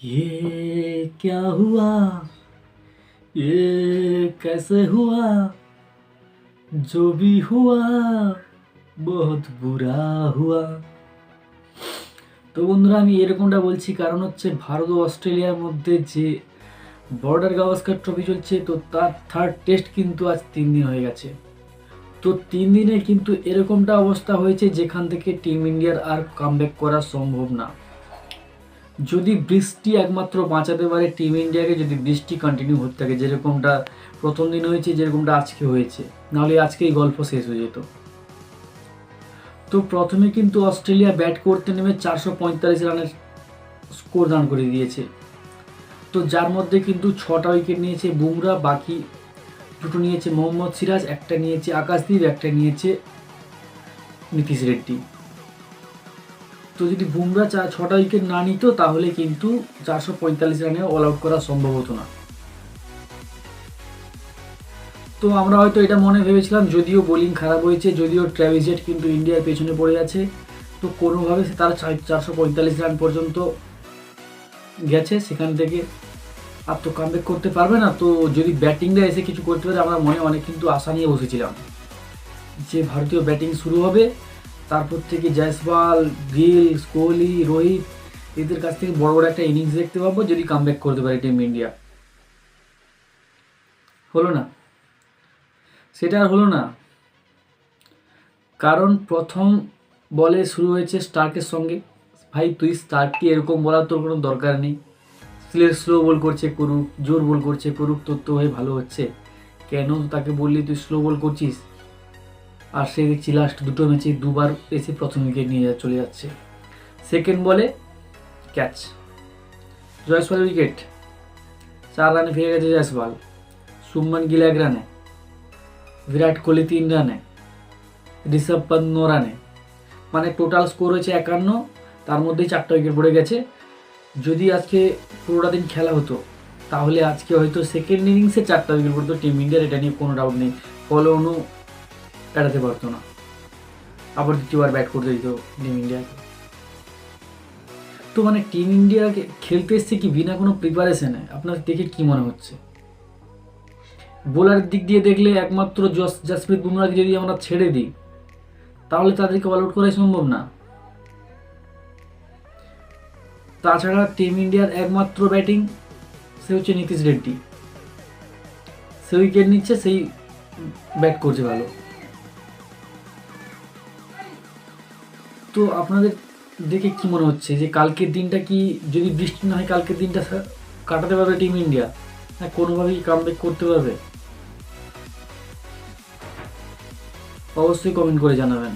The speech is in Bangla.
ये क्या हुआ ये कैसे हुआ जो भी हुआ বহুত বুড়া হুয়া তো বন্ধুরা আমি এরকমটা বলছি কারণ হচ্ছে ভারত ও অস্ট্রেলিয়ার মধ্যে যে বর্ডার গাভাস্কার ট্রফি চলছে তো তার থার্ড টেস্ট কিন্তু আজ তিন দিন হয়ে গেছে তো তিন দিনে কিন্তু এরকমটা অবস্থা হয়েছে যেখান থেকে টিম ইন্ডিয়ার আর কামব্যাক করা সম্ভব না যদি বৃষ্টি একমাত্র বাঁচাতে পারে টিম ইন্ডিয়াকে যদি বৃষ্টি কন্টিনিউ হতে থাকে, যেরকমটা প্রথম দিন হয়েছে, যেরকমটা আজকে হয়েছে, নাহলে আজকে এই গল্প শেষ হয়ে যেত। তো প্রথমে কিন্তু অস্ট্রেলিয়া ব্যাট করতে নেমে চারশো পঁয়তাল্লিশ রানের স্কোর দান করে দিয়েছে। তো যার মধ্যে কিন্তু ছটা উইকেট নিয়েছে বুমরা, বাকি দুটো নিয়েছে মোহাম্মদ সিরাজ, একটা নিয়েছে আকাশদীপ, একটা নিয়েছে নীতিশ রেড্ডি। তো যদি বুমরা চা ছটা উইকেট না নিত, তাহলে কিন্তু চারশো পঁয়তাল্লিশ রানে অল আউট করা সম্ভব হতো না। তো আমরা হয়তো এটা মনে ভেবেছিলাম, যদিও বোলিং খারাপ হয়েছে, যদিও ট্র্যাভিজেট কিন্তু ইন্ডিয়ার পেছনে পড়ে আছে, তো কোনোভাবে সে তারা চারশো পঁয়তাল্লিশ রান পর্যন্ত গেছে, সেখান থেকে আর তো কামব্যাক করতে পারবে না, তো যদি ব্যাটিংটা এসে কিছু করতে পারে, আমরা মনে অনেক কিন্তু আশা নিয়ে বসেছিলাম যে ভারতীয় ব্যাটিং শুরু হবে। তারপর থেকে জয়সওয়াল, গিল, কোহলি, রোহিত, এদের কাছ থেকে বড় বড় একটা ইনিংস দেখতে পাবো, যদি কামব্যাক করতে পারে টিম ইন্ডিয়া হলো না? সেটা আর হলো না। কারণ প্রথম বলে শুরু হয়েছে স্টার্কের সঙ্গে। ভাই, তুই স্টার্ককে এরকম বলার তোর কোনো দরকার নেই। স্লের স্লো বল করছে করুক, জোর বল করছে করুক, তোর তো ভাই ভালো হচ্ছে। কেন তাকে বললি তুই স্লো বল করছিস? আর সে দেখছি লাস্ট দুটো ম্যাচে দুবার এসে প্রথম উইকেট নিয়ে যা- চলে যাচ্ছে। সেকেন্ড বলে ক্যাচ জয়সওয়াল উইকেট চার রানে ফিরে গেছে জয়সওয়াল সুমন গিল এক রানে বিরাট কোহলি তিন রানে ঋষভ পন্ত ন রানে মানে টোটাল স্কোর হয়েছে একান্ন, তার মধ্যেই চারটা উইকেট পড়ে গেছে। যদি আজকে পুরোটা দিন খেলা হতো, তাহলে আজকে হয়তো সেকেন্ড ইনিংসে চারটা উইকেট পড়তো টিম ইন্ডিয়ার এটা নিয়ে কোনো ডাউট নেই। ফলে অনু এড়াতে পারতো না। আবার দ্বিতীয়বার ব্যাট করতে দিত টিম ইন্ডিয়াকে তো মানে টিম ইন্ডিয়াকে খেলতে এসছে কি বিনা কোনো প্রিপারেশনে আপনার দেখে কি মনে হচ্ছে? বোলারের দিক দিয়ে দেখলে একমাত্র জস জাসপ্রীত বুমরাকে যদি আমরা ছেড়ে দিই, তাহলে তাদেরকে অল আউট করাই সম্ভব না। তাছাড়া টিম ইন্ডিয়ার একমাত্র ব্যাটিং সে হচ্ছে নীতিশ রেড্ডি। সে উইকেট নিচ্ছে, সেই ব্যাট করছে ভালো। তো আপনাদের দেখে কি মনে হচ্ছে যে কালকের দিনটা কি, যদি বৃষ্টি না হয় কালকের দিনটা কাটাতে পারবে টিম ইন্ডিয়া হ্যাঁ কোনোভাবেই কামব্যাক করতে পারবে? অবশ্যই কমেন্ট করে জানাবেন।